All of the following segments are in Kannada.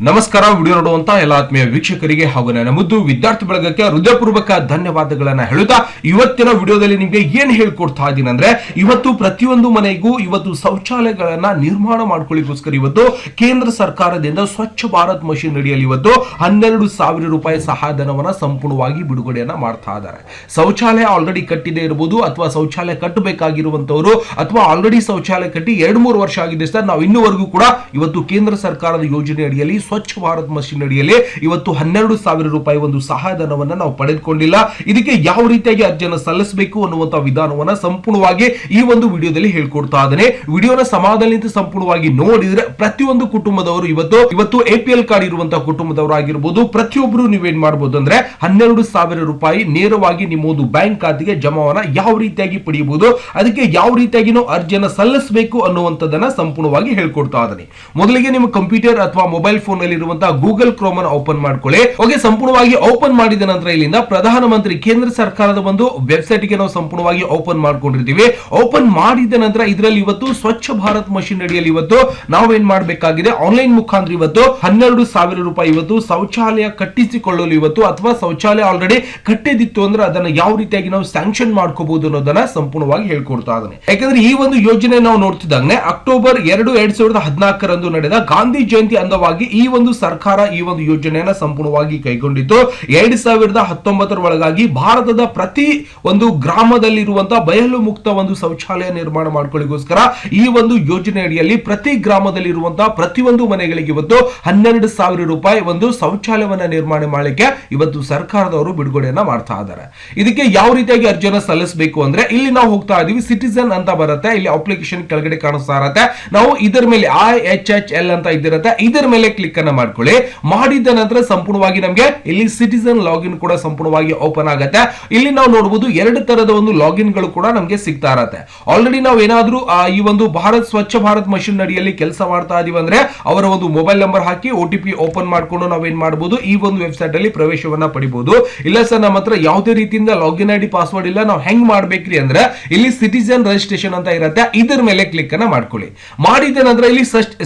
ನಮಸ್ಕಾರ, ವಿಡಿಯೋ ನೋಡುವಂತ ಎಲ್ಲ ಆತ್ಮೀಯ ವೀಕ್ಷಕರಿಗೆ ಹಾಗೂ ನನ್ನ ಮುದ್ದು ವಿದ್ಯಾರ್ಥಿ ಬಳಗಕ್ಕೆ ಹೃದಯಪೂರ್ವಕ ಧನ್ಯವಾದಗಳನ್ನ ಹೇಳುತ್ತಾ ಇವತ್ತಿನ ವಿಡಿಯೋದಲ್ಲಿ ನಿಮಗೆ ಏನ್ ಹೇಳ್ಕೊಡ್ತಾ ಇದ್ದೀನಿ ಅಂದ್ರೆ, ಇವತ್ತು ಪ್ರತಿಯೊಂದು ಮನೆಗೂ ಇವತ್ತು ಶೌಚಾಲಯಗಳನ್ನ ನಿರ್ಮಾಣ ಮಾಡ್ಕೊಳ್ಳಿಕ್ಕೋಸ್ಕರ ಇವತ್ತು ಕೇಂದ್ರ ಸರ್ಕಾರದಿಂದ ಸ್ವಚ್ಛ ಭಾರತ್ ಮಷಿನ್ ಅಡಿಯಲ್ಲಿ ಇವತ್ತು ಹನ್ನೆರಡು ಸಾವಿರ ರೂಪಾಯಿ ಸಹಾಯಧನವನ್ನ ಸಂಪೂರ್ಣವಾಗಿ ಬಿಡುಗಡೆಯನ್ನ ಮಾಡ್ತಾ ಇದ್ದಾರೆ. ಶೌಚಾಲಯ ಆಲ್ರೆಡಿ ಕಟ್ಟಿದೆ ಇರಬಹುದು ಅಥವಾ ಶೌಚಾಲಯ ಕಟ್ಟಬೇಕಾಗಿರುವಂತವರು, ಅಥವಾ ಆಲ್ರೆಡಿ ಶೌಚಾಲಯ ಕಟ್ಟಿ ಎರಡು ಮೂರು ವರ್ಷ ಆಗಿದೆ ಸರ್, ನಾವು ಇನ್ನೂವರೆಗೂ ಕೂಡ ಇವತ್ತು ಕೇಂದ್ರ ಸರ್ಕಾರದ ಯೋಜನೆ ಅಡಿಯಲ್ಲಿ ಸ್ವಚ್ಛ ಭಾರತ್ ಮಷಿನ್ ಅಡಿಯಲ್ಲಿ ಇವತ್ತು ಹನ್ನೆರಡು ಸಾವಿರ ರೂಪಾಯಿ ಒಂದು ಸಹಾಯಧನವನ್ನ ನಾವು ಪಡೆದುಕೊಂಡಿಲ್ಲ. ಇದಕ್ಕೆ ಯಾವ ರೀತಿಯಾಗಿ ಅರ್ಜಿಯನ್ನು ಸಲ್ಲಿಸಬೇಕು ಅನ್ನುವಂತಹ ವಿಧಾನವನ್ನ ಸಂಪೂರ್ಣವಾಗಿ ಈ ಒಂದು ವಿಡಿಯೋದಲ್ಲಿ ಹೇಳ್ಕೊಡ್ತಾ ಇದ್ದೇನೆ. ವಿಡಿಯೋನ ಸಮಾಧಾನ ಸಂಪೂರ್ಣವಾಗಿ ನೋಡಿದ್ರೆ ಪ್ರತಿಯೊಂದು ಕುಟುಂಬದವರು ಇವತ್ತು ಇವತ್ತು ಎ ಕಾರ್ಡ್ ಇರುವಂತಹ ಕುಟುಂಬದವರು ಆಗಿರ್ಬೋದು ಪ್ರತಿಯೊಬ್ಬರು ನೀವೇನ್ ಮಾಡಬಹುದು ಅಂದ್ರೆ ಹನ್ನೆರಡು ಸಾವಿರ ರೂಪಾಯಿ ನೇರವಾಗಿ ನಿಮ್ಮ ಒಂದು ಬ್ಯಾಂಕ್ ಖಾತೆಗೆ ಜಮಾವನ್ನ ಯಾವ ರೀತಿಯಾಗಿ ಪಡೆಯಬಹುದು, ಅದಕ್ಕೆ ಯಾವ ರೀತಿಯಾಗಿ ನಾವು ಅರ್ಜಿಯನ್ನು ಸಲ್ಲಿಸಬೇಕು ಅನ್ನುವಂಥದ್ದನ್ನ ಸಂಪೂರ್ಣವಾಗಿ ಹೇಳ್ಕೊಡ್ತಾ ಇದ್ದೇನೆ. ಮೊದಲಿಗೆ ನಿಮ್ಮ ಕಂಪ್ಯೂಟರ್ ಅಥವಾ ಮೊಬೈಲ್ ಫೋನ್ ಅಲ್ಲಿ ಇರುವಂತಹ ಗೂಗಲ್ ಕ್ರೋಮ್ ಅನ್ನು ಓಪನ್ ಮಾಡ್ಕೊಳ್ಳಿ. ಓಕೆ ಸಂಪೂರ್ಣವಾಗಿ ಓಪನ್ ಮಾಡಿದ ನಂತರ ಇಲ್ಲಿಂದ ಪ್ರಧಾನಮಂತ್ರಿ ಕೇಂದ್ರ ಸರ್ಕಾರದ ಒಂದು ವೆಬ್ಸೈಟ್ಗೆ ನಾವು ಸಂಪೂರ್ಣವಾಗಿ ಓಪನ್ ಮಾಡ್ಕೊಂಡಿರ್ತೀವಿ. ಓಪನ್ ಮಾಡಿದ ನಂತರ ಇದರಲ್ಲಿ ಇವತ್ತು ಸ್ವಚ್ಛ ಭಾರತ್ ಮಷೀನ್ ಅಡಿಯಲ್ಲಿ ಇವತ್ತು ನಾವೇನ್ ಮಾಡಬೇಕಾಗಿದೆ? ಆನ್ಲೈನ್ ಮುಖಾಂತರ ಇವತ್ತು ಹನ್ನೆರಡು ಸಾವಿರ ರೂಪಾಯಿ ಇವತ್ತು ಶೌಚಾಲಯ ಕಟ್ಟಿಸಿಕೊಳ್ಳಲು ಇವತ್ತು ಅಥವಾ ಶೌಚಾಲಯ ಆಲ್ರೆಡಿ ಕಟ್ಟಿದಿತ್ತು ಅಂದ್ರೆ ಅದನ್ನ ಯಾವ ರೀತಿಯಾಗಿ ನಾವು ಸ್ಯಾಂಕ್ಷನ್ ಮಾಡ್ಕೋಬಹುದು ಅನ್ನೋದನ್ನ ಸಂಪೂರ್ಣವಾಗಿ ಹೇಳ್ಕೊಡ್ತಾ ಇದ್ದಾನೆ. ಯಾಕಂದ್ರೆ ಈ ಒಂದು ಯೋಜನೆ ನಾವು ನೋಡ್ತಿದ್ದಂಗೆ ಅಕ್ಟೋಬರ್ ಎರಡು, ಎರಡ್ ಸಾವಿರದ ಹದಿನಾಲ್ಕರಂದು ನಡೆದ ಗಾಂಧಿ ಜಯಂತಿ ಅಂಗವಾಗಿ ಈ ಒಂದು ಸರ್ಕಾರ ಈ ಒಂದು ಯೋಜನೆಯನ್ನ ಸಂಪೂರ್ಣವಾಗಿ ಕೈಗೊಂಡಿತ್ತು. ಎರಡ್ ಸಾವಿರದ ಹತ್ತೊಂಬತ್ತರ ಒಳಗಾಗಿ ಭಾರತದ ಪ್ರತಿ ಒಂದು ಗ್ರಾಮದಲ್ಲಿರುವಂತಹ ಬಯಲು ಮುಕ್ತ ಒಂದು ಶೌಚಾಲಯ ನಿರ್ಮಾಣ ಮಾಡಿಕೊಳ್ಳಿಗೋಸ್ಕರ ಈ ಒಂದು ಯೋಜನೆ ಅಡಿಯಲ್ಲಿ ಪ್ರತಿ ಗ್ರಾಮದಲ್ಲಿರುವಂತಹ ಪ್ರತಿಯೊಂದು ಮನೆಗಳಿಗೆ ಇವತ್ತು ಹನ್ನೆರಡು ಸಾವಿರ ರೂಪಾಯಿ ಒಂದು ಶೌಚಾಲಯವನ್ನ ನಿರ್ಮಾಣ ಮಾಡಲಿಕ್ಕೆ ಇವತ್ತು ಸರ್ಕಾರದವರು ಬಿಡುಗಡೆಯನ್ನ ಮಾಡ್ತಾ ಇದ್ದಾರೆ. ಇದಕ್ಕೆ ಯಾವ ರೀತಿಯಾಗಿ ಅರ್ಜಿಯನ್ನು ಸಲ್ಲಿಸಬೇಕು ಅಂದ್ರೆ ಇಲ್ಲಿ ನಾವು ಹೋಗ್ತಾ ಇದೀವಿ, ಸಿಟಿಸನ್ ಅಂತ ಬರುತ್ತೆ, ಇಲ್ಲಿ ಅಪ್ಲಿಕೇಶನ್ ಕೆಳಗಡೆ ಕಾಣಿಸ್ತಾ ಇರತ್ತೆ. ನಾವು ಇದರ ಮೇಲೆ ಐ ಎಚ್ ಎಚ್ ಎಲ್ ಅಂತ ಇದ್ದಿರತ್ತೆ, ಇದರ ಮೇಲೆ ಕ್ಲಿಕ್ ಅನ್ನ ಮಾಡ್ಕೊಳ್ಳಿ. ಮಾಡಿದ ನಂತರ ಸಂಪೂರ್ಣವಾಗಿ ನಮಗೆ ಇಲ್ಲಿ ಸಿಟಿಸನ್ ಲಾಗಿನ್ ಕೂಡ ಸಂಪೂರ್ಣವಾಗಿ ಓಪನ್ ಆಗುತ್ತೆ. ಇಲ್ಲಿ ನಾವು ನೋಡಬಹುದು ಎರಡು ತರದ ಒಂದು ಲಾಗಿನ್ಗಳು ಕೂಡ ನಮಗೆ ಸಿಗ್ತಾ ಇರತ್ತೆ. ಆಲ್ರೆಡಿ ನಾವು ಏನಾದ್ರೂ ಈ ಒಂದು ಭಾರತ್, ಸ್ವಚ್ಛ ಭಾರತ್ ಮಷಿನ್ ಅಡಿಯಲ್ಲಿ ಕೆಲಸ ಮಾಡ್ತಾ ಇದೀವಿ ಅಂದ್ರೆ ಅವರ ಒಂದು ಮೊಬೈಲ್ ನಂಬರ್ ಹಾಕಿ ಒ ಟಿ ಪಿ ಓಪನ್ ಮಾಡ್ಕೊಂಡು ನಾವೇನ್ ಮಾಡಬಹುದು ಈ ಒಂದು ವೆಬ್ಸೈಟ್ ಅಲ್ಲಿ ಪ್ರವೇಶವನ್ನ ಪಡಿಬಹುದು ಇಲ್ಲ ಸರ್, ನಮ್ಮ ಹತ್ರ ಯಾವುದೇ ರೀತಿಯಿಂದ ಲಾಗಿನ್ ಐ ಡಿ ಪಾಸ್ವರ್ಡ್ ಇಲ್ಲ, ನಾವು ಹೆಂಗ್ ಮಾಡ್ಬೇಕ್ರಿ ಅಂದ್ರೆ ಇಲ್ಲಿ ಸಿಟಿಜನ್ ರಿಜಿಸ್ಟ್ರೇಷನ್ ಅಂತ ಇರುತ್ತೆ. ಇದರ ಮೇಲೆ ಕ್ಲಿಕ್ ಅನ್ನ ಮಾಡ್ಕೊಳ್ಳಿ. ಮಾಡಿದ ನಂತರ ಇಲ್ಲಿ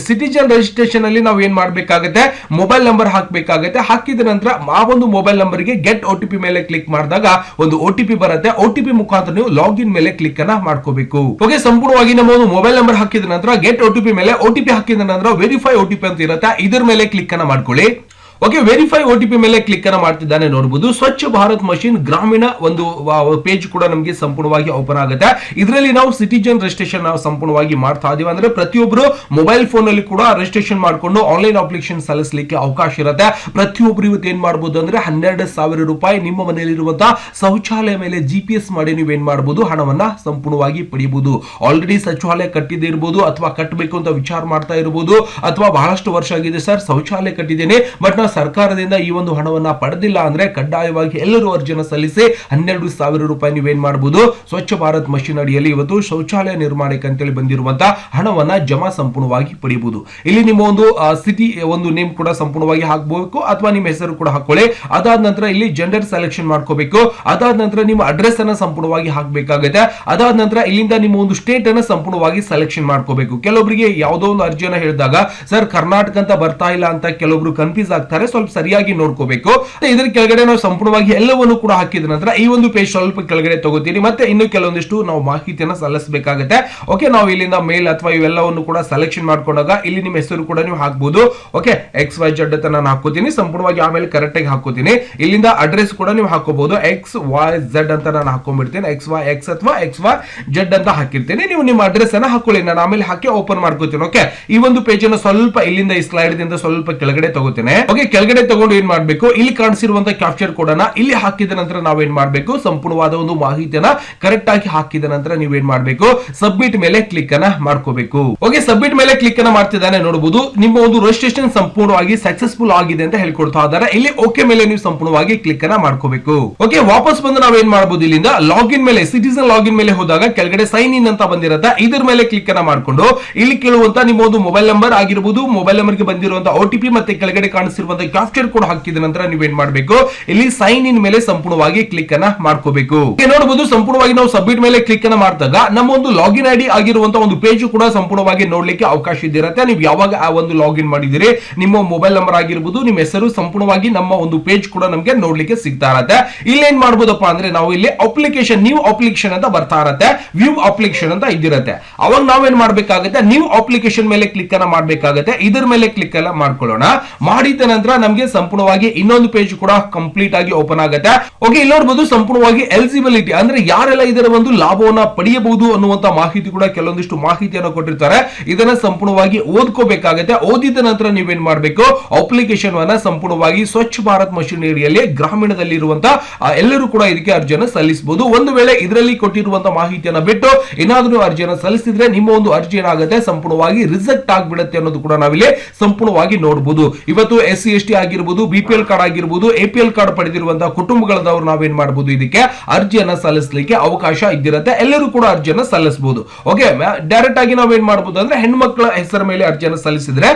ಸಿಟಿಜನ್ ರಿಜಿಸ್ಟ್ರೇಷನ್ ಅಲ್ಲಿ ನಾವು ಏನ್ ಮಾಡ್ಬೇಕಾಗುತ್ತೆ ಮೊಬೈಲ್ ನಂಬರ್ ಹಾಕ್ಬೇಕಾಗುತ್ತೆ. ಹಾಕಿದ ನಂತರ ಆ ಒಂದು ಮೊಬೈಲ್ ನಂಬರ್ಗೆ ಗೆಟ್ ಒ ಟಿ ಪಿ ಮೇಲೆ ಕ್ಲಿಕ್ ಮಾಡಿದಾಗ ಒಂದು ಒ ಟಿ ಪಿ ಬರುತ್ತೆ. ಒ ಟಿ ಪಿ ಮುಖಾಂತರ ನೀವು ಲಾಗಿನ್ ಮೇಲೆ ಕ್ಲಿಕ್ ಅನ್ನ ಮಾಡ್ಕೋಬೇಕು. ಓಕೆ ಸಂಪೂರ್ಣವಾಗಿ ನಮ್ಮ ಒಂದು ಮೊಬೈಲ್ ನಂಬರ್ ಹಾಕಿದ ನಂತರ ಗೆಟ್ ಒ ಟಿ ಪಿ ಮೇಲೆ ಒ ಟಿ ಪಿ ಹಾಕಿದ ನಂತರ ವೆರಿಫೈ ಒ ಟಿ ಪಿ ಅಂತ ಇರುತ್ತೆ. ಇದರ ಮೇಲೆ ಕ್ಲಿಕ್ ಅನ್ನ ಮಾಡ್ಕೊಳ್ಳಿ. Okay verify O T P ಮೇಲೆ ಕ್ಲಿಕ್ ಅನ್ನ ಮಾಡ್ತಿದ್ದಾನೆ ನೋಡಬಹುದು ಸ್ವಚ್ಛ ಭಾರತ್ ಮಷಿನ್ ಗ್ರಾಮೀಣ ಒಂದು ಪೇಜ್ ಕೂಡ ನಮಗೆ ಸಂಪೂರ್ಣವಾಗಿ ಓಪನ್ ಆಗುತ್ತೆ. ಇದರಲ್ಲಿ ನಾವು ಸಿಟಿಜನ್ ರಿಜಿಸ್ಟ್ರೇಷನ್ ನಾವು ಸಂಪೂರ್ಣವಾಗಿ ಮಾಡ್ತಾ ಇದೀವಿ. ಅಂದ್ರೆ ಪ್ರತಿಯೊಬ್ಬರು ಮೊಬೈಲ್ ಫೋನ್ ಅಲ್ಲಿ ಕೂಡ ರಿಜಿಸ್ಟ್ರೇಷನ್ ಮಾಡ್ಕೊಂಡು ಆನ್ಲೈನ್ ಅಪ್ಲಿಕೇಶನ್ ಸಲ್ಲಿಸಲಿಕ್ಕೆ ಅವಕಾಶ ಇರುತ್ತೆ. ಪ್ರತಿಯೊಬ್ಬರು ಇವತ್ತು ಏನ್ ಮಾಡಬಹುದು ಅಂದ್ರೆ ಹನ್ನೆರಡು ಸಾವಿರ ರೂಪಾಯಿ ನಿಮ್ಮ ಮನೆಯಲ್ಲಿರುವಂತಹ ಶೌಚಾಲಯ ಮೇಲೆ ಜಿ ಪಿ ಎಸ್ ಮಾಡಿ ನೀವು ಏನ್ ಮಾಡಬಹುದು ಹಣವನ್ನ ಸಂಪೂರ್ಣವಾಗಿ ಪಡೆಯಬಹುದು ಆಲ್ರೆಡಿ ಸಚಿವಾಲಯ ಕಟ್ಟಿದ್ದೇ ಇರಬಹುದು ಅಥವಾ ಕಟ್ಟಬೇಕು ಅಂತ ವಿಚಾರ ಮಾಡ್ತಾ ಇರಬಹುದು ಅಥವಾ ಬಹಳಷ್ಟು ವರ್ಷ ಆಗಿದೆ ಸರ್, ಶೌಚಾಲಯ ಕಟ್ಟಿದ್ದೇನೆ ಬಟ್ ಸರ್ಕಾರದಿಂದ ಈ ಒಂದು ಹಣವನ್ನ ಪಡೆದಿಲ್ಲ ಅಂದ್ರೆ ಕಡ್ಡಾಯವಾಗಿ ಎಲ್ಲರೂ ಅರ್ಜಿಯನ್ನು ಸಲ್ಲಿಸಿ ಹನ್ನೆರಡು ಸಾವಿರ ರೂಪಾಯಿ ನೀವೇನ್ ಮಾಡಬಹುದು ಸ್ವಚ್ಛ ಭಾರತ್ ಮಷಿನ್ ಅಡಿಯಲ್ಲಿ ಇವತ್ತು ಶೌಚಾಲಯ ನಿರ್ಮಾಣಕ್ಕೆ ಅಂತೇಳಿ ಬಂದಿರುವಂತಹ ಹಣವನ್ನ ಜಮಾ ಸಂಪೂರ್ಣವಾಗಿ ಪಡೆಯಬಹುದು ಇಲ್ಲಿ ನಿಮ್ಮ ಒಂದು ಸಿಟಿ ಒಂದು ನೇಮ್ ಕೂಡ ಸಂಪೂರ್ಣವಾಗಿ ಹಾಕಬೇಕು ಅಥವಾ ನಿಮ್ಮ ಹೆಸರು ಕೂಡ ಹಾಕೊಳ್ಳಿ. ಅದಾದ ನಂತರ ಇಲ್ಲಿ ಜೆಂಡರ್ ಸೆಲೆಕ್ಷನ್ ಮಾಡ್ಕೋಬೇಕು. ಅದಾದ ನಂತರ ನಿಮ್ಮ ಅಡ್ರೆಸ್ ಅನ್ನ ಸಂಪೂರ್ಣವಾಗಿ ಹಾಕಬೇಕಾಗುತ್ತೆ. ಅದಾದ ನಂತರ ಇಲ್ಲಿಂದ ನಿಮ್ಮ ಒಂದು ಸ್ಟೇಟ್ ಅನ್ನ ಸಂಪೂರ್ಣವಾಗಿ ಸೆಲೆಕ್ಷನ್ ಮಾಡ್ಕೋಬೇಕು. ಕೆಲವೊಬ್ಬರಿಗೆ ಯಾವುದೋ ಒಂದು ಅರ್ಜಿಯನ್ನ ಹೇಳಿದಾಗ, ಸರ್, ಕರ್ನಾಟಕ ಅಂತ ಬರ್ತಾ ಇಲ್ಲ ಅಂತ ಕೆಲವೊಬ್ರು ಕನ್ಫ್ಯೂಸ್ ಆಗ್ತಾರೆ ಸ್ವಲ್ಪ ಸರಿಯಾಗಿ ನೋಡ್ಕೋಬೇಕು. ಇದರ ಕೆಳಗಡೆ ನಾವು ಸಂಪೂರ್ಣವಾಗಿ ಎಲ್ಲವನ್ನು ಕೂಡ ಹಾಕಿದ ನಂತರ ಈ ಒಂದು ಪೇಜ್ ಸ್ವಲ್ಪ ಕೆಳಗಡೆ ತಗೋತೀನಿ. ಮತ್ತೆ ಇನ್ನು ಕೆಲವೊಂದಿಷ್ಟು ನಾವು ಮಾಹಿತಿಯನ್ನ ಸಲ್ಲಿಸಬೇಕಾಗುತ್ತೆ. ಓಕೆ ನಾವು ಇಲ್ಲಿಂದ ಮೇಲ್ ಅಥವಾ ಇವೆಲ್ಲವನ್ನು ಕೂಡ ಸೆಲೆಕ್ಷನ್ ಮಾಡ್ಕೊಂಡಾಗ ಇಲ್ಲಿ ನಿಮ್ಮ ಹೆಸರು ಕೂಡ ನೀವು ಹಾಕ್ಬಹುದು ಓಕೆ ಎಕ್ಸ್ ವೈ ಜಡ್ ಅಂತ ನಾನು ಹಾಕೋತೀನಿ ಸಂಪೂರ್ಣವಾಗಿ ಆಮೇಲೆ ಕರೆಕ್ಟ್ ಆಗಿ ಹಾಕೋತೀನಿ ಇಲ್ಲಿಂದ ಅಡ್ರೆಸ್ ಕೂಡ ನೀವು ಹಾಕೋಬಹುದು ಎಕ್ಸ್ ವೈ ಝೆಡ್ ಅಂತ ನಾನು ಹಾಕೊಂಡ್ಬಿಡ್ತೀನಿ ಎಕ್ಸ್ ವೈ ಎಕ್ಸ್ ಅಥವಾ ಎಕ್ಸ್ ವೈ ಜಡ್ ಅಂತ ಹಾಕಿರ್ತೀನಿ. ನೀವು ನಿಮ್ಮ ಅಡ್ರೆಸ್ ಅನ್ನ ಹಾಕೊಳ್ಳಿ. ನಾನು ಆಮೇಲೆ ಹಾಕಿ ಓಪನ್ ಮಾಡ್ಕೋತೀನಿ. ಓಕೆ ಈ ಒಂದು ಪೇಜ್ ಅನ್ನು ಸ್ವಲ್ಪ ಇಲ್ಲಿಂದ, ಈ ಸ್ಲೈಡ್ ಸ್ವಲ್ಪ ಕೆಳಗಡೆ ತಗೋತೇನೆ. ಓಕೆ ಕೆಳಗಡೆ ತಗೊಂಡು ಏನ್ ಮಾಡ್ಬೇಕು? ಇಲ್ಲಿ ಕಾಣಿಸಿರುವಂತ ಕ್ಯಾಪ್ಚರ್ ಕೋಡ್ ಅನ್ನ ಇಲ್ಲಿ ಹಾಕಿದ ನಂತರ ನಾವೇನ್ ಮಾಡ್ಬೇಕು? ಸಂಪೂರ್ಣವಾದ ಒಂದು ಮಾಹಿತಿಯನ್ನ ಕರೆಕ್ಟ್ ಆಗಿ ಹಾಕಿದ ನಂತರ ನೀವೇನ್ ಮಾಡ್ಬೇಕು? ಸಬ್ಮಿಟ್ ಮೇಲೆ ಕ್ಲಿಕ್ ಅನ್ನ ಮಾಡ್ಕೋಬೇಕು. ಓಕೆ ಸಬ್ಮಿಟ್ ಮೇಲೆ ಕ್ಲಿಕ್ ಅನ್ನ ಮಾಡ್ತಿದ್ದಾನೆ ನೋಡಬಹುದು ನಿಮ್ಮ ಒಂದು ರಿಜಿಸ್ಟ್ರೇಷನ್ ಸಂಪೂರ್ಣವಾಗಿ ಸಕ್ಸಸ್ಫುಲ್ ಆಗಿದೆ ಅಂತ ಹೇಳ್ಕೊಡ್ತಾ ಇದಾರೆ ಇಲ್ಲಿ ಓಕೆ ಮೇಲೆ ನೀವು ಸಂಪೂರ್ಣವಾಗಿ ಕ್ಲಿಕ್ ಅನ್ನ ಮಾಡ್ಕೋಬೇಕು. ಓಕೆ ವಾಪಸ್ ಬಂದು ನಾವೇನ್ ಮಾಡಬಹುದು ಇಲ್ಲಿಂದ ಲಾಗಿನ್ ಮೇಲೆ ಸಿಟಿಸನ್ ಲಾಗಿನ್ ಮೇಲೆ ಹೋದಾಗ ಕೆಳಗಡೆ ಸೈನ್ ಇನ್ ಅಂತ ಬಂದಿರತ್ತ. ಇದರ ಮೇಲೆ ಕ್ಲಿಕ್ ಅನ್ನ ಮಾಡ್ಕೊಂಡು ಇಲ್ಲಿ ಕೇಳುವಂತ ನಿಮ್ಮ ಒಂದು ಮೊಬೈಲ್ ನಂಬರ್ ಆಗಿರಬಹುದು ಮೊಬೈಲ್ ನಂಬರ್ಗೆ ಬಂದಿರುವಂತಹ ಓಟಿಪಿ ಮತ್ತೆ ಕೆಳಗಡೆ ಕಾಣಿಸಿರುವಂತ ಮಾಡಿರುವಂತಹ ಕ್ಯಾಪ್ಚರ್ ಕೋಡ್ ಹಾಕಿದ ನಂತರ ನೀವೇನ್ ಮಾಡಬೇಕು? ಇಲ್ಲಿ ಸೈನ್ ಇನ್ ಮೇಲೆ ಸಂಪೂರ್ಣವಾಗಿ ಕ್ಲಿಕ್ ಅನ್ನ ಮಾಡ್ಕೋಬೇಕು. ನೋಡಬಹುದು ಸಂಪೂರ್ಣವಾಗಿ ನಾವು ಸಬ್ಮಿಟ್ ಮೇಲೆ ಕ್ಲಿಕ್ ಅನ್ನ ಮಾಡಿದಾಗ ನಮ್ಮ ಒಂದು ಲಾಗಿನ್ ಐಡಿ ಆಗಿರುವಂತಹ ಒಂದು ಪೇಜ್ ಕೂಡ ಸಂಪೂರ್ಣವಾಗಿ ನೋಡ್ಲಿಕ್ಕೆ ಅವಕಾಶ ಇದ್ದಿರತ್ತೆ. ನೀವು ಯಾವಾಗ ಆ ಒಂದು ಲಾಗಿನ್ ಮಾಡಿದಿರಿ ನಿಮ್ಮ ಮೊಬೈಲ್ ನಂಬರ್ ಆಗಿರ್ಬೋದು, ನಿಮ್ಮ ಹೆಸರು ಸಂಪೂರ್ಣವಾಗಿ ನಮ್ಮ ಒಂದು ಪೇಜ್ ಕೂಡ ನಮಗೆ ನೋಡ್ಲಿಕ್ಕೆ ಸಿಗ್ತಾ ಇರತ್ತೆ. ಇಲ್ಲಿ ಏನ್ ಮಾಡ್ಬೋದಪ್ಪ ಅಂದ್ರೆ ನಾವು ಇಲ್ಲಿ ಅಪ್ಲಿಕೇಶನ್ ನ್ಯೂ ಅಪ್ಲಿಕೇಶನ್ ಅಂತ ಬರ್ತಾ ಇರತ್ತೆ. ವ್ಯೂ ಅಪ್ಲಿಕೇಶನ್ ಅಂತ ಇದ್ದಿರತ್ತೆ. ಅವಾಗ ನಾವೇನ್ ಮಾಡ್ಬೇಕಾಗುತ್ತೆ? ನ್ಯೂ ಅಪ್ಲಿಕೇಶನ್ ಮೇಲೆ ಕ್ಲಿಕ್ ಅನ್ನ ಮಾಡ್ಬೇಕಾಗುತ್ತೆ. ಇದ್ರ ಮೇಲೆ ಕ್ಲಿಕ್ ಎಲ್ಲ ಮಾಡ್ಕೊಳ್ಳೋಣ. ಮಾಡಿದ ನಂತರ ನಮಗೆ ಸಂಪೂರ್ಣವಾಗಿ ಇನ್ನೊಂದು ಪೇಜ್ ಕೂಡ ಕಂಪ್ಲೀಟ್ ಆಗಿ ಓಪನ್ ಆಗುತ್ತೆ. ಓಕೆ ಇಲ್ಲಿ ನೋಡಬಹುದು ಸಂಪೂರ್ಣವಾಗಿ ಎಲಿಜಿಬಿಲಿಟಿ ಅಂದ್ರೆ ಯಾರೆಲ್ಲ ಇದರ ಒಂದು ಲಾಭವನ್ನ ಪಡೆಯಬಹುದು ಅನ್ನುವಂತ ಮಾಹಿತಿ ಕೂಡ ಕೆಲವೊಂದಿಷ್ಟು ಮಾಹಿತಿಯನ್ನು ಕೊಟ್ಟಿರ್ತಾರೆ. ಇದನ್ನ ಸಂಪೂರ್ಣವಾಗಿ ಓದ್ಕೋಬೇಕಾಗತ್ತೆ. ಓದಿದ ನಂತರ ನೀವೇನ್ ಮಾಡಬೇಕು? ಅಪ್ಲಿಕೇಶನ್ ಅನ್ನ ಸಂಪೂರ್ಣವಾಗಿ ಸ್ವಚ್ಛ ಭಾರತ್ ಮಷಿನರಿಯಲ್ಲಿ ಗ್ರಾಮೀಣದಲ್ಲಿ ಇರುವಂತ ಎಲ್ಲರೂ ಕೂಡ ಇದಕ್ಕೆ ಅರ್ಜಿಯನ್ನು ಸಲ್ಲಿಸಬಹುದು. ಒಂದು ವೇಳೆ ಇದರಲ್ಲಿ ಕೊಟ್ಟಿರುವಂತ ಮಾಹಿತಿಯನ್ನ ಬಿಟ್ಟು ಏನಾದರೂ ಅರ್ಜಿಯನ್ನು ಸಲ್ಲಿಸಿದ್ರೆ ನಿಮ್ಮ ಒಂದು ಅರ್ಜಿ ಏನಾಗುತ್ತೆ? ಸಂಪೂರ್ಣವಾಗಿ ರಿಜೆಕ್ಟ್ ಆಗಿಬಿಡುತ್ತೆ ಅನ್ನೋದು ಕೂಡ ನಾವಿಲ್ಲಿ ಸಂಪೂರ್ಣವಾಗಿ ನೋಡಬಹುದು ಇವತ್ತು ಎಸ್ ಸಿ ಎಸ್ ಆಗಿರ್ಬೋದು ಕಾರ್ಡ್ ಆಗಿರ್ಬೋದು, ಎ ಪಿ ಎಲ್ ಕಾರ್ಡ್ ಪಡೆದಿರುವಂತಹ ನಾವೇನ್ ಮಾಡಬಹುದು ಇದಕ್ಕೆ? ಅರ್ಜಿಯನ್ನ ಸಲ್ಲಿಸಲಿಕ್ಕೆ ಅವಕಾಶ ಇದ್ದಿರುತ್ತೆ. ಎಲ್ಲರೂ ಕೂಡ ಅರ್ಜಿಯನ್ನ ಸಲ್ಲಿಸಬಹುದು ಓಕೆ ಡೈರೆಕ್ಟ್ ಆಗಿ ನಾವೇನ್ ಮಾಡಬಹುದು ಅಂದ್ರೆ ಹೆಣ್ಮಕ್ಳ ಹೆಸರ ಮೇಲೆ ಅರ್ಜಿಯನ್ನು ಸಲ್ಲಿಸಿದ್ರೆ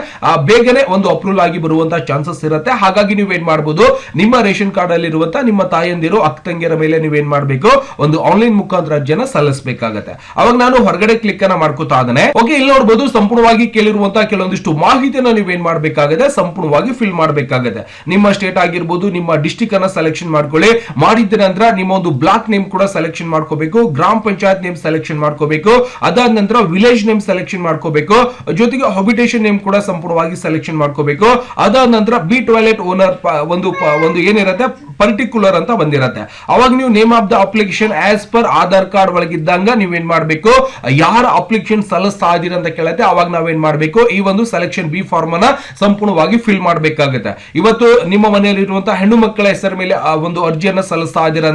ಬೇಗನೆ ಒಂದು ಅಪ್ರೂವಲ್ ಆಗಿ ಬರುವಂತಹ ಚಾನ್ಸಸ್ ಇರುತ್ತೆ. ಹಾಗಾಗಿ ನೀವೇನ್ ಮಾಡಬಹುದು ನಿಮ್ಮ ರೇಷನ್ ಕಾರ್ಡ್ ಅಲ್ಲಿ ಇರುವಂತಹ ನಿಮ್ಮ ತಾಯಂದಿರು, ಅಕ್ಕ ತಂಗಿಯರ ಮೇಲೆ ನೀವೇನ್ ಮಾಡಬೇಕು? ಒಂದು ಆನ್ಲೈನ್ ಮುಖಾಂತರ ಅರ್ಜಿಯನ್ನ ಸಲ್ಲಿಸಬೇಕಾಗತ್ತೆ. ಅವಾಗ ನಾನು ಹೊರಗಡೆ ಕ್ಲಿಕ್ ಅನ್ನ ಮಾಡ್ಕೋತಾ ಓಕೆ ಇಲ್ಲಿ ನೋಡಬಹುದು ಸಂಪೂರ್ಣವಾಗಿ ಕೇಳಿರುವಂತಹ ಕೆಲವೊಂದಿಷ್ಟು ಮಾಹಿತಿಯನ್ನು ನೀವೇನ್ ಮಾಡಬೇಕಾಗಿದೆ ಸಂಪೂರ್ಣವಾಗಿ ಫಿಲ್ ಮಾಡಬೇಕಾಗಿದೆ ನಿಮ್ಮ ಸ್ಟೇಟ್ ಆಗಿರ್ಬೋದು, ನಿಮ್ಮ ಡಿಸ್ಟಿಕ್ ಅನ್ನ ಸೆಲೆಕ್ಷನ್ ಮಾಡ್ಕೊಳ್ಳಿ. ಮಾಡಿದ ನಂತರ ನಿಮ್ಮ ಒಂದು ಬ್ಲಾಕ್ ನೇಮ್ ಕೂಡ ಸೆಲೆಕ್ಷನ್ ಮಾಡ್ಕೋಬೇಕು, ಗ್ರಾಮ ಪಂಚಾಯತ್ ನೇಮ್ ಸೆಲೆಕ್ಷನ್ ಮಾಡ್ಕೋಬೇಕು, ಅದಾದ ನಂತರ ವಿಲೇಜ್ ನೇಮ್ ಸೆಲೆಕ್ಷನ್ ಮಾಡ್ಕೋಬೇಕು, ಜೊತೆಗೆ ಹಾಬಿಟೇಷನ್ ನೇಮ್ ಕೂಡ ಸಂಪೂರ್ಣವಾಗಿ ಸೆಲೆಕ್ಷನ್ ಮಾಡ್ಕೋಬೇಕು. ಅದಾದ ನಂತರ ಬಿ ಟಾಯ್ಲೆಟ್ ಓನರ್ ಒಂದು ಒಂದು ಏನಿರುತ್ತೆ? ಪರ್ಟಿಕ್ಯುಲರ್ ಅಂತ ಬಂದಿರತ್ತೆ. ಅವಾಗ ನೀವು name of the application as per Aadhaar card ಒಳಗಿದ್ದಂಗ ನೀವೇನ್ ಮಾಡಬೇಕು? ಯಾರ ಅಪ್ಲಿಕೇಶನ್ ಸಲ್ಲಿಸ್ತಾ ಇದೀರ ಅಂತ ಕೇಳತ್ತೆ. ಅವಾಗ ನಾವೇನ್ ಮಾಡಬೇಕು? ಈ ಒಂದು ಸೆಲೆಕ್ಷನ್ ಬಿ ಫಾರ್ಮ್ ಅನ್ನ ಸಂಪೂರ್ಣವಾಗಿ ಫಿಲ್ ಮಾಡಬೇಕಾಗುತ್ತೆ. ಇವತ್ತು ನಿಮ್ಮ ಮನೆಯಲ್ಲಿ ಇರುವಂತಹ ಹೆಣ್ಣು ಮಕ್ಕಳ ಹೆಸರ ಮೇಲೆ ಒಂದು ಅರ್ಜಿಯನ್ನ ಸಲ್ಲಿಸ್ತಾ ಇದೀರ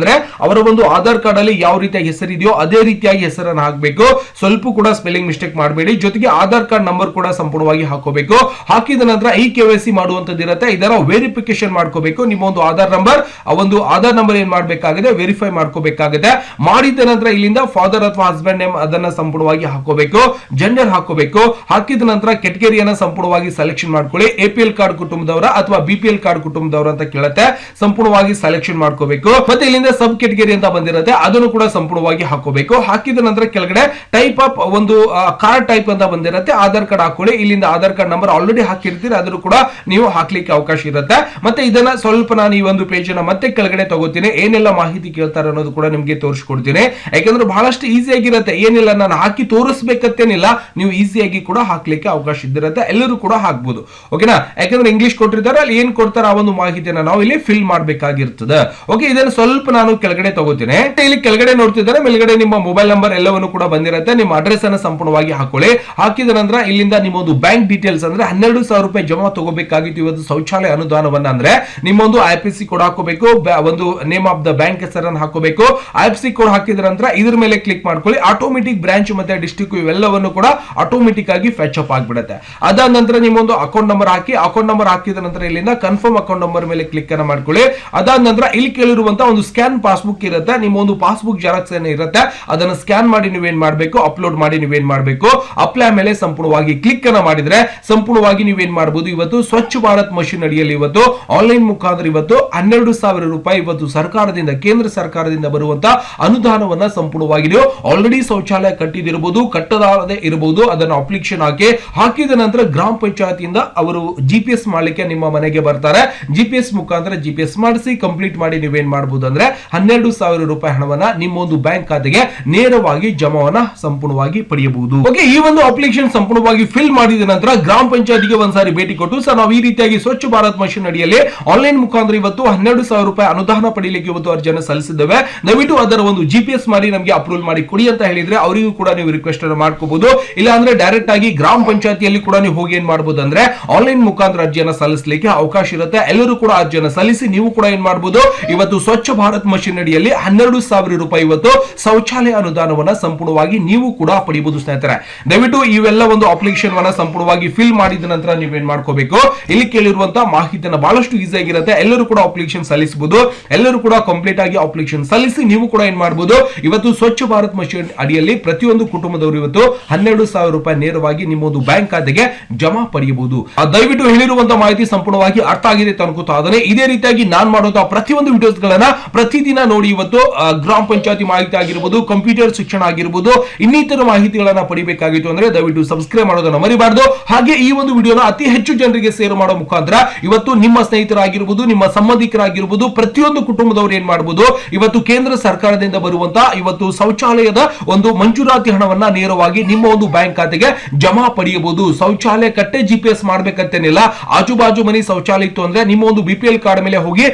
ಅವರ ಒಂದು ಆಧಾರ್ ಕಾರ್ಡ್ ಅಲ್ಲಿ ಯಾವ ರೀತಿಯಾಗಿ ಹೆಸರಿದೆಯೋ ಅದೇ ರೀತಿಯಾಗಿ ಹೆಸರನ್ನ ಹಾಕಬೇಕು. ಸ್ವಲ್ಪ ಕೂಡ ಸ್ಪೆಲ್ಲಿಂಗ್ ಮಿಸ್ಟೇಕ್ ಮಾಡಬೇಡಿ. ಜೊತೆಗೆ ಆಧಾರ್ ಕಾರ್ಡ್ ನಂಬರ್ ಕೂಡ ಸಂಪೂರ್ಣವಾಗಿ ಹಾಕೋಬೇಕು. ಹಾಕಿದ ನಂತರ ಈ ಕೆ ವೈ ಸಿ ಮಾಡುವಂತದ್ದು ಇರುತ್ತೆ ಇದರ ವೆರಿಫಿಕೇಶನ್ ಮಾಡ್ಕೋಬೇಕು. ನಿಮ್ಮ ಒಂದು ಆಧಾರ್ ನಂಬರ್ ಆ ಒಂದು ಆಧಾರ್ ನಂಬರ್ ಏನ್ ಮಾಡಬೇಕಾಗಿದೆ ವೆರಿಫೈ ಮಾಡ್ಕೋಬೇಕಾಗಿದೆ ಮಾಡಿದ ನಂತರ ಇಲ್ಲಿಂದ ಫಾದರ್ ಅಥವಾ ಹಸ್ಬೆಂಡ್ ನೇಮ್ ಅದನ್ನ ಸಂಪೂರ್ಣವಾಗಿ ಹಾಕೋಬೇಕು ಜೆಂಡರ್ ಹಾಕೋಬೇಕು. ಹಾಕಿದ ನಂತರ ಕೆಟಗರಿಯನ್ನ ಸಂಪೂರ್ಣವಾಗಿ ಸೆಲೆಕ್ಷನ್ ಮಾಡ್ಕೊಳ್ಳಿ. ಎ ಪಿ ಎಲ್ ಕಾರ್ಡ್ ಕುಟುಂಬದವರ ಅಥವಾ ಬಿ ಪಿ ಎಲ್ ಕಾರ್ಡ್ ಕುಟುಂಬದವರ ಅಂತ ಕೇಳುತ್ತೆ. ಸಂಪೂರ್ಣವಾಗಿ ಸೆಲೆಕ್ಷನ್ ಮಾಡ್ಕೋಬೇಕು. ಮತ್ತೆ ಇಲ್ಲಿಂದ ಸಬ್ ಕೆಟಗರಿ ಅಂತ ಬಂದಿರುತ್ತೆ. ಅದನ್ನು ಕೂಡ ಸಂಪೂರ್ಣವಾಗಿ ಹಾಕೋಬೇಕು. ಹಾಕಿದ ನಂತರ ಕೆಳಗಡೆ ಟೈಪ್ ಆಫ್ ಒಂದು ಕಾರ್ಡ್ ಟೈಪ್ ಅಂತ ಬಂದಿರುತ್ತೆ. ಆಧಾರ್ ಕಾರ್ಡ್ ಹಾಕೊಳ್ಳಿ. ಇಲ್ಲಿಂದ ಆಧಾರ್ ಕಾರ್ಡ್ ನಂಬರ್ ಆಲ್ರೆಡಿ ಹಾಕಿರ್ತೀರಿ. ಅದನ್ನು ಕೂಡ ನೀವು ಹಾಕ್ಲಿಕ್ಕೆ ಅವಕಾಶ ಇರುತ್ತೆ. ಮತ್ತೆ ಇದನ್ನ ಸ್ವಲ್ಪ ನಾನು ಈ ಒಂದು ಪೇಜ್ ಮತ್ತೆ ಕೆಳಗಡೆ ತಗೋತೀನಿ, ಏನೆಲ್ಲ ಮಾಹಿತಿ ಕೇಳ್ತಾರೆ ಅನ್ನೋದು ಕೂಡ ನಿಮಗೆ ತೋರಿಸ್ಕೊಡ್ತೀನಿ. ಯಾಕಂದ್ರೆ ಬಹಳಷ್ಟು ಈಸಿ ಆಗಿರುತ್ತೆ ಏನಿಲ್ಲ, ನಾನು ಹಾಕಿ ತೋರಿಸ್ಬೇಕತ್ತೇನಿಲ್ಲ, ನೀವು ಈಸಿಯಾಗಿ ಕೂಡ ಹಾಕ್ಲಿಕ್ಕೆ ಅವಕಾಶ ಇದ್ದಿರುತ್ತೆ. ಎಲ್ಲರೂ ಕೂಡ ಹಾಕ್ಬೋದು. ಓಕೆನಾ? ಯಾಕಂದ್ರೆ ಇಂಗ್ಲಿಷ್ ಕೊಟ್ಟಿರ್ತಾರೆ, ಅಲ್ಲಿ ಏನ್ ಕೊಡ್ತಾರೆ ಆ ಒಂದು ಮಾಹಿತಿಯನ್ನ ನಾವು ಇಲ್ಲಿ ಫಿಲ್ ಮಾಡಬೇಕಾಗಿರ್ತದೆ. ಓಕೆ, ಇದನ್ನ ಸ್ವಲ್ಪ ನಾನು ಕೆಳಗಡೆ ತಗೋತೀನಿ. ಇಲ್ಲಿ ಕೆಳಗಡೆ ನೋಡ್ತಿದ್ದಾರೆ, ಮೇಲ್ಗಡೆ ನಿಮ್ಮ ಮೊಬೈಲ್ ನಂಬರ್ ಎಲ್ಲವನ್ನು ಕೂಡ ಬಂದಿರುತ್ತೆ. ನಿಮ್ಮ ಅಡ್ರೆಸ್ ಅನ್ನ ಸಂಪೂರ್ಣವಾಗಿ ಹಾಕೊಳ್ಳಿ. ಹಾಕಿದ ನಂತರ ಇಲ್ಲಿಂದ ನಿಮ್ಮ ಒಂದು ಬ್ಯಾಂಕ್ ಡೀಟೇಲ್ಸ್ ಅಂದ್ರೆ ಹನ್ನೆರಡು ಸಾವಿರ ರೂಪಾಯಿ ಜಮಾ ತಗೋಬೇಕಾಗಿತ್ತು ಇವತ್ತು ಶೌಚಾಲಯ ಅನುದಾನವನ್ನ ಅಂದ್ರೆ ನಿಮ್ಮ ಒಂದು ಐ ಪಿ ಸಿ ಕೂಡ ಬ್ಯಾ- ಒಂದು ನೇಮ್ ಆಫ್ ದ ಬ್ಯಾಂಕ್ ಹೆಸರನ್ನು ಹಾಕೋಬೇಕು ಐ ಸಿ ಕೋಡ್ ಹಾಕಿದ ನಂತರ ಇದ್ರ ಮೇಲೆ ಕ್ಲಿಕ್ ಮಾಡ್ಕೊಳ್ಳಿ. ಆಟೋಮೆಟಿಕ್ ಬ್ರಾಂಚ್ ಮತ್ತೆ ಡಿಸ್ಟಿಕ್ ಇವೆಲ್ಲವನ್ನು ಕೂಡ ಆಟೋಮೆಟಿಕ್ ಆಗಿ ಫೆಚ್ ಅಪ್ ಆಗಿಬಿಡುತ್ತೆ. ಅದಾದ ನಂತರ ನಿಮ್ಮ ಒಂದು ಅಕೌಂಟ್ ನಂಬರ್ ಹಾಕಿ ಅಕೌಂಟ್ ನಂಬರ್ ಹಾಕಿದ ನಂತರ ಇಲ್ಲಿಂದ ಕನ್ಫರ್ಮ್ ಅಕೌಂಟ್ ನಂಬರ್ ಮೇಲೆ ಕ್ಲಿಕ್ ಅನ್ನ ಮಾಡ್ಕೊಳ್ಳಿ. ಅದಾದ ನಂತರ ಇಲ್ಲಿ ಕೇಳಿರುವಂತಹ ಒಂದು ಸ್ಕ್ಯಾನ್ ಪಾಸ್ಬುಕ್ ಇರುತ್ತೆ. ನಿಮ್ಮ ಒಂದು ಪಾಸ್ಬುಕ್ ಜೆರಾಕ್ಸ್ ಏನು ಇರುತ್ತೆ. ಅದನ್ನ ಸ್ಕ್ಯಾನ್ ಮಾಡಿ ನೀವೇನ್ ಮಾಡಬೇಕು? ಅಪ್ಲೋಡ್ ಮಾಡಿ ನೀವೇನ್ ಮಾಡಬೇಕು? ಅಪ್ಲೈ ಮೇಲೆ ಸಂಪೂರ್ಣವಾಗಿ ಕ್ಲಿಕ್ ಅನ್ನ ಮಾಡಿದ್ರೆ ಸಂಪೂರ್ಣವಾಗಿ ನೀವೇನ್ ಮಾಡಬಹುದು ಇವತ್ತು ಸ್ವಚ್ಛ ಭಾರತ್ ಮಷೀನ್ ಅಡಿಯಲ್ಲಿ ಇವತ್ತು ಆನ್ಲೈನ್ ಮುಖಾಂತರ ಇವತ್ತು ಹನ್ನೆರಡು ಸಾವಿರ ರೂಪಾಯಿ ಇವತ್ತು ಸರ್ಕಾರದಿಂದ, ಕೇಂದ್ರ ಸರ್ಕಾರದಿಂದ ಬರುವಂತ ಅನುದಾನವನ್ನ ಸಂಪೂರ್ಣವಾಗಿ ನೀವು ಆಲ್ರೆಡಿ ಶೌಚಾಲಯ ಕಟ್ಟಿದಿರಬಹುದು ಕಟ್ಟದಾರದೆ ಇರಬಹುದು ಅದನ್ನು ಅಪ್ಲಿಕೇಶನ್ ಹಾಕಿ, ಹಾಕಿದ ನಂತರ ಗ್ರಾಮ ಪಂಚಾಯತಿಯಿಂದ ಅವರು ಜಿಪಿಎಸ್ ಮಾಡ್ಲಿಕ್ಕೆ ನಿಮ್ಮ ಮನೆಗೆ ಬರ್ತಾರೆ. ಜಿಪಿಎಸ್ ಮುಖಾಂತರ ಜಿ ಪಿ ಎಸ್ ಮಾಡಿಸಿ ಕಂಪ್ಲೀಟ್ ಮಾಡಿ ನೀವೇನ್ ಮಾಡಬಹುದು ಅಂದ್ರೆ ಹನ್ನೆರಡು ಸಾವಿರ ರೂಪಾಯಿ ಹಣವನ್ನ ನಿಮ್ಮ ಒಂದು ಬ್ಯಾಂಕ್ ಖಾತೆಗೆ ನೇರವಾಗಿ ಜಮಾವನ್ನ ಸಂಪೂರ್ಣವಾಗಿ ಪಡೆಯಬಹುದು. ಓಕೆ ಈ ಒಂದು ಅಪ್ಲಿಕೇಶನ್ ಸಂಪೂರ್ಣವಾಗಿ ಫಿಲ್ ಮಾಡಿದ ನಂತರ ಗ್ರಾಮ ಪಂಚಾಯತಿಗೆ ಒಂದ್ಸಾರಿ ಭೇಟಿ ಕೊಟ್ಟು, ಸರ್, ನಾವು ಈ ರೀತಿಯಾಗಿ ಸ್ವಚ್ಛ ಭಾರತ್ ಮಿಷನ್ ಅಡಿಯಲ್ಲಿ ಆನ್ಲೈನ್ ಮುಖಾಂತರ ಇವತ್ತು ಹನ್ನೆರಡು ಸಾವಿರ ರೂಪಾಯಿ ಅನುದಾನ ಪಡೆಯಲಿಕ್ಕೆ ಇವತ್ತು ಅರ್ಜಿಯನ್ನು ಸಲ್ಲಿಸಿದ್ದೇವೆ. ದಯವಿಟ್ಟು ಅದರ ಒಂದು ಜಿಪಿಎಸ್ ಮಾಡಿ ನಮಗೆ ಅಪ್ರೂವಲ್ ಮಾಡಿ ಕೊಡಿ ಅಂತ ಹೇಳಿದ್ರೆ ಅವರಿಗೂ ಕೂಡ ನೀವು ರಿಕ್ವೆಸ್ಟ್ ಅನ್ನು ಮಾಡ್ಕೋಬಹುದು. ಇಲ್ಲ ಅಂದ್ರೆ ಡೈರೆಕ್ಟ್ ಆಗಿ ಗ್ರಾಮ ಪಂಚಾಯತಿಯಲ್ಲಿ ಕೂಡ ನೀವು ಹೋಗಿ ಏನ್ ಮಾಡಬಹುದು ಅಂದ್ರೆ ಆನ್ಲೈನ್ ಮುಖಾಂತರ ಅರ್ಜಿಯನ್ನು ಸಲ್ಲಿಸಲಿಕ್ಕೆ ಅವಕಾಶ ಇರುತ್ತೆ. ಎಲ್ಲರೂ ಕೂಡ ಅರ್ಜಿಯನ್ನು ಸಲ್ಲಿಸಿ ನೀವು ಕೂಡ ಏನ್ ಮಾಡಬಹುದು ಇವತ್ತು ಸ್ವಚ್ಛ ಭಾರತ್ ಮಷಿನ್ ಅಡಿಯಲ್ಲಿ ಹನ್ನೆರಡು ಸಾವಿರ ರೂಪಾಯಿ ಇವತ್ತು ಶೌಚಾಲಯ ಅನುದಾನವನ್ನ ಸಂಪೂರ್ಣವಾಗಿ ನೀವು ಕೂಡ ಪಡಿಬಹುದು ಸ್ನೇಹಿತರೆ. ದಯವಿಟ್ಟು ಇವೆಲ್ಲ ಒಂದು ಅಪ್ಲಿಕೇಶನ್ ಸಂಪೂರ್ಣವಾಗಿ ಫಿಲ್ ಮಾಡಿದ ನಂತರ ನೀವೇನ್ ಮಾಡ್ಕೋಬೇಕು? ಇಲ್ಲಿ ಕೇಳಿರುವಂತಹ ಮಾಹಿತಿಯನ್ನು ಬಹಳಷ್ಟು ಈಸಿ ಆಗಿರುತ್ತೆ. ಎಲ್ಲರೂ ಕೂಡ ಅಪ್ಲಿಕೇಶನ್ ಸಲ್ಲಿಸಬಹುದು ಎಲ್ಲರೂ ಕೂಡ ಕಂಪ್ಲೀಟ್ ಆಗಿ ಅಪ್ಲಿಕೇಶನ್ ಸಲ್ಲಿಸಿ ನೀವು ಕೂಡ ಏನ್ ಮಾಡಬಹುದು ಇವತ್ತು ಸ್ವಚ್ಛ ಭಾರತ್ ಮಿಷನ್ ಅಡಿಯಲ್ಲಿ ಪ್ರತಿಯೊಂದು ಕುಟುಂಬದವರು ಇವತ್ತು ಹನ್ನೆರಡು ಸಾವಿರ ರೂಪಾಯಿ ನೇರವಾಗಿ ನಿಮ್ಮ ಒಂದು ಬ್ಯಾಂಕ್ ಖಾತೆಗೆ ಜಮಾ ಪಡೆಯಬಹುದು. ದಯವಿಟ್ಟು ಹೇಳಿರುವಂತಹ ಮಾಹಿತಿ ಸಂಪೂರ್ಣವಾಗಿ ಅರ್ಥ ಆಗಿದೆ ಅನ್ಕೋತಾ ಆದರೆ ಇದೇ ರೀತಿಯಾಗಿ ನಾನ್ ಮಾಡುವಂತಹ ಪ್ರತಿಯೊಂದು ವಿಡಿಯೋಸ್ ಗಳನ್ನ ಪ್ರತಿದಿನ ನೋಡಿ ಇವತ್ತು ಗ್ರಾಮ ಪಂಚಾಯತಿ ಮಾಹಿತಿ ಆಗಿರ್ಬೋದು, ಕಂಪ್ಯೂಟರ್ ಶಿಕ್ಷಣ ಆಗಿರ್ಬೋದು, ಇನ್ನಿತರ ಮಾಹಿತಿಗಳನ್ನ ಪಡಿಬೇಕಾಗಿತ್ತು ಅಂದ್ರೆ ದಯವಿಟ್ಟು ಸಬ್ಸ್ಕ್ರೈಬ್ ಮಾಡೋದನ್ನ ಮರಿಬಾರ್ದು. ಹಾಗೆ ಈ ಒಂದು ವಿಡಿಯೋನ ಅತಿ ಹೆಚ್ಚು ಜನರಿಗೆ ಶೇರ್ ಮಾಡೋ ಮುಖಾಂತರ ಇವತ್ತು ನಿಮ್ಮ ಸ್ನೇಹಿತರಾಗಿರ್ಬೋದು, ನಿಮ್ಮ ಸಂಬಂಧಿಕರಾಗಿರ್ಬೋದು ಪ್ರತಿಯೊಂದು ಕುಟುಂಬದವರು ಏನ್ ಮಾಡಬಹುದು ಇವತ್ತು ಕೇಂದ್ರ ಸರ್ಕಾರದಿಂದ ಬರುವಂತಹ ಇವತ್ತು ಶೌಚಾಲಯದ ಒಂದು ಮಂಜೂರಾತಿ ಹಣವನ್ನ ನೇರವಾಗಿ ನಿಮ್ಮ ಒಂದು ಬ್ಯಾಂಕ್ ಖಾತೆಗೆ ಜಮಾ ಪಡೆಯಬಹುದು. ಶೌಚಾಲಯ ಕಟ್ಟೆ ಜಿಪಿಎಸ್ ಮಾಡ್ಬೇಕಂತೇನಿಲ್ಲ. ಆಜು ಬಾಜು ಮನೆ ಶೌಚಾಲಯ ಇತ್ತು ಅಂದ್ರೆ ನಿಮ್ಮ ಒಂದು ಬಿಪಿಎಲ್ ಕಾರ್ಡ್ ಮೇಲೆ ಹೋಗಿ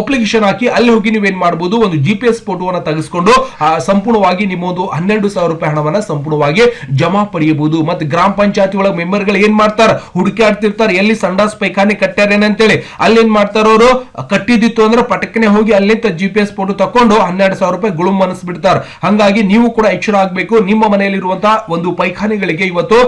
ಅಪ್ಲಿಕೇಶನ್ ಹಾಕಿ ಅಲ್ಲಿ ಹೋಗಿ ನೀವೇನ್ ಮಾಡಬಹುದು ಒಂದು ಜಿಪಿಎಸ್ ಫೋಟೋವನ್ನ ತೆಗೆಸ್ಕೊಂಡು ಸಂಪೂರ್ಣವಾಗಿ ನಿಮ್ಮ ಒಂದು ಹನ್ನೆರಡು ಸಾವಿರ ರೂಪಾಯಿ ಹಣವನ್ನ ಸಂಪೂರ್ಣವಾಗಿ ಜಮಾ ಪಡೆಯಬಹುದು. ಮತ್ತೆ ಗ್ರಾಮ ಪಂಚಾಯತಿ ಒಳಗೆ ಮೆಂಬರ್ಗಳು ಏನ್ ಮಾಡ್ತಾರ? ಹುಡುಕಾಡ್ತಿರ್ತಾರೆ ಎಲ್ಲಿ ಸಂಡಾಸ್ ಪೈಖಾನೆ ಕಟ್ಟಾರೇನಂತೇಳಿ ಅಲ್ಲಿ ಏನ್ ಮಾಡ್ತಾರ ಅವರು ಕಟ್ಟಿದಿತ್ತು ಅಂದ್ರೆ ಪಟಕನೆ ಹೋಗಿ ಅಲ್ಲಿಂದ ಜಿ ಪಿ ಎಸ್ ಫೋಟೋ ತಕೊಂಡು ಹನ್ನೆರಡು ಸಾವಿರ ರೂಪಾಯಿ ಗುಳುಂ ಮನಸ್ಬಿಡ್ತಾರ ಹಂಗಾಗಿ ನೀವು ಕೂಡ ಎಚ್ಚರ ಆಗ್ಬೇಕು. ನಿಮ್ಮ ಮನೆಯಲ್ಲಿರುವಂತಹ ಒಂದು ಪೈಖಾನೆಗಳಿಗೆ ಇವತ್ತು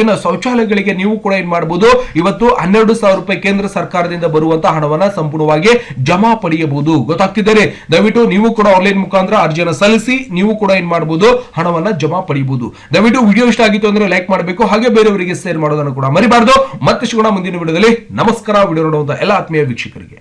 ಏನು ಶೌಚಾಲಯಗಳಿಗೆ ನೀವು ಕೂಡ ಏನ್ ಮಾಡಬಹುದು ಇವತ್ತು ಹನ್ನೆರಡು ಸಾವಿರ ರೂಪಾಯಿ ಕೇಂದ್ರ ಸರ್ಕಾರದಿಂದ ಬರುವಂತಹ ಹಣವನ್ನ ಸಂಪೂರ್ಣವಾಗಿ ಜಮಾ ಪಡೆಯಬಹುದು. ಗೊತ್ತಾಗ್ತಿದ್ದಾರೆ ದಯವಿಟ್ಟು ನೀವು ಕೂಡ ಆನ್ಲೈನ್ ಮುಖಾಂತರ ಅರ್ಜಿಯನ್ನು ಸಲ್ಲಿಸಿ, ನೀವು ಕೂಡ ಏನ್ ಮಾಡಬಹುದು ಹಣವನ್ನ ಜಮಾ ಪಡೆಯಬಹುದು. ದಯವಿಟ್ಟು ವಿಡಿಯೋ ಇಷ್ಟ ಆಗಿತ್ತು ಅಂದ್ರೆ ಲೈಕ್ ಮಾಡಬೇಕು. ಹಾಗೆ ಬೇರೆಯವರಿಗೆ ಶೇರ್ ಮಾಡೋದನ್ನು ಕೂಡ ಮರಿಬಾರ್ದು. ಮತ್ತಷ್ಟು ಕೂಡ ಮುಂದಿನ ವಿಡಿಯೋದಲ್ಲಿ ನಮಸ್ಕಾರ. ವಿಡಿಯೋ ನೋಡುವಂತ ಎಲ್ಲ ಆತ್ಮೀಯ ವೀಕ್ಷಕರಿಗೆ.